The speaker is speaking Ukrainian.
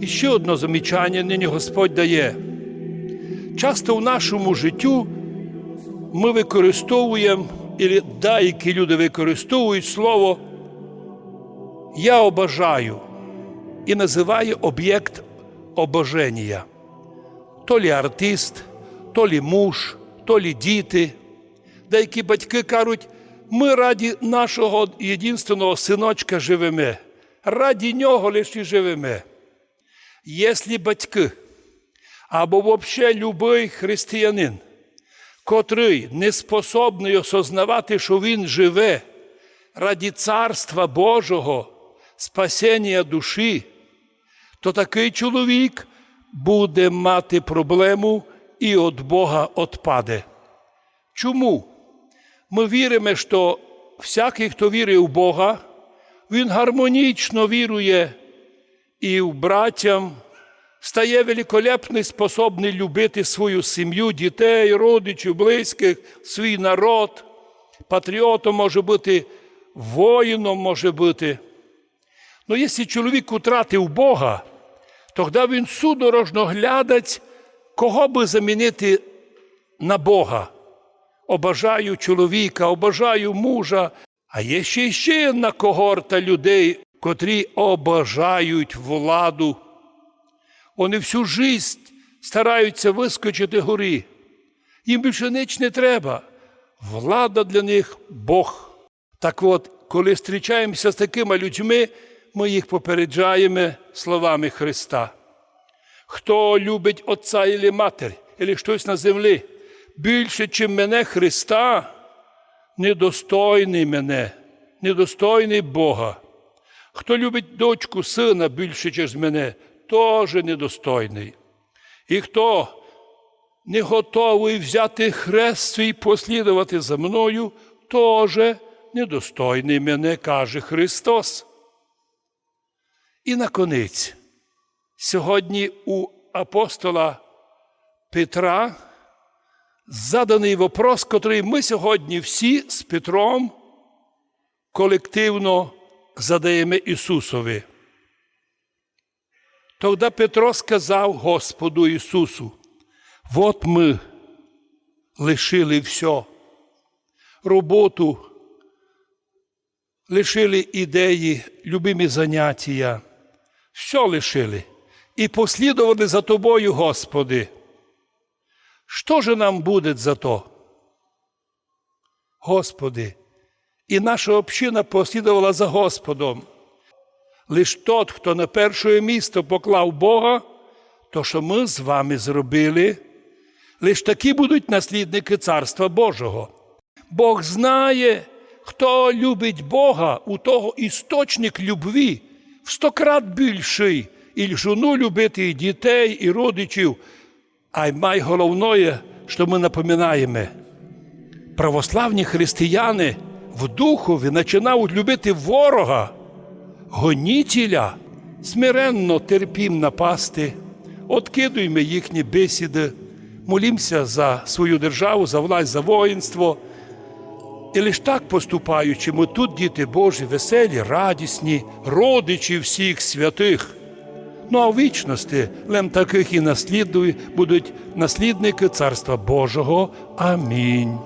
І ще одне замічання нині Господь дає. Часто в нашому життю ми використовуємо, і деякі люди використовують слово Я обажаю і називає об'єкт обоження. То лі артист, то лі муж, то лі діти. Деякі батьки кажуть, ми раді нашого єдинственного синочка живемо, раді нього лише живемо. Якщо батьки або взагалі любий християнин, котрий не способний осознавати, що він живе раді Царства Божого, спасіння душі, то такий чоловік буде мати проблему і від Бога відпаде. Чому? Ми віримо, що всякий, хто вірує в Бога, він гармонічно вірує і братям, стає великолепний, способний любити свою сім'ю, дітей, родичів, близьких, свій народ. Патріотом може бути, воїном може бути. Ну, якщо чоловік втратив Бога, тоді він судорожно глядать, кого би замінити на Бога. Обажаю чоловіка, обажаю мужа, а є ще ще одна когорта людей, котрі обажають владу. Вони всю життя стараються вискочити горі. Їм більше ніч не треба. Влада для них Бог. Так от, коли зустрічаємося з такими людьми, ми їх попереджаємо словами Христа. Хто любить Отця і матір, або щось на землі, більше, чим мене Христа, недостойний мене, недостойний Бога. Хто любить дочку сина більше, ніж мене, теж недостойний. І хто не готовий взяти хрест свій послідувати за мною, теж недостойний мене, каже Христос. І наконець, сьогодні у апостола Петра заданий вопрос, котрий ми сьогодні всі з Петром колективно задаємо Ісусові. Тоді Петро сказав Господу Ісусу, от ми лишили все, роботу, лишили ідеї, любимі заняття, все лишили і послідували за Тобою, Господи. Що же нам буде за то? Господи, і наша община послідувала за Господом. Лиш тот, хто на перше місто поклав Бога, то що ми з вами зробили, лиш такі будуть наслідники Царства Божого. Бог знає, хто любить Бога, у того істочник любві в стократ більший, і жону любити, і дітей, і родичів. А й найголовніше, що ми напоминаємо, православні християни в духові починають любити ворога, гонітеля, смиренно терпім напасти, откидуємо їхні бесіди, молімося за свою державу, за власть, за воїнство. І лиш так поступаючи, ми тут, діти Божі, веселі, радісні, родичі всіх святих. Ну а в вічності лем таких і наслідують, будуть наслідники Царства Божого. Амінь.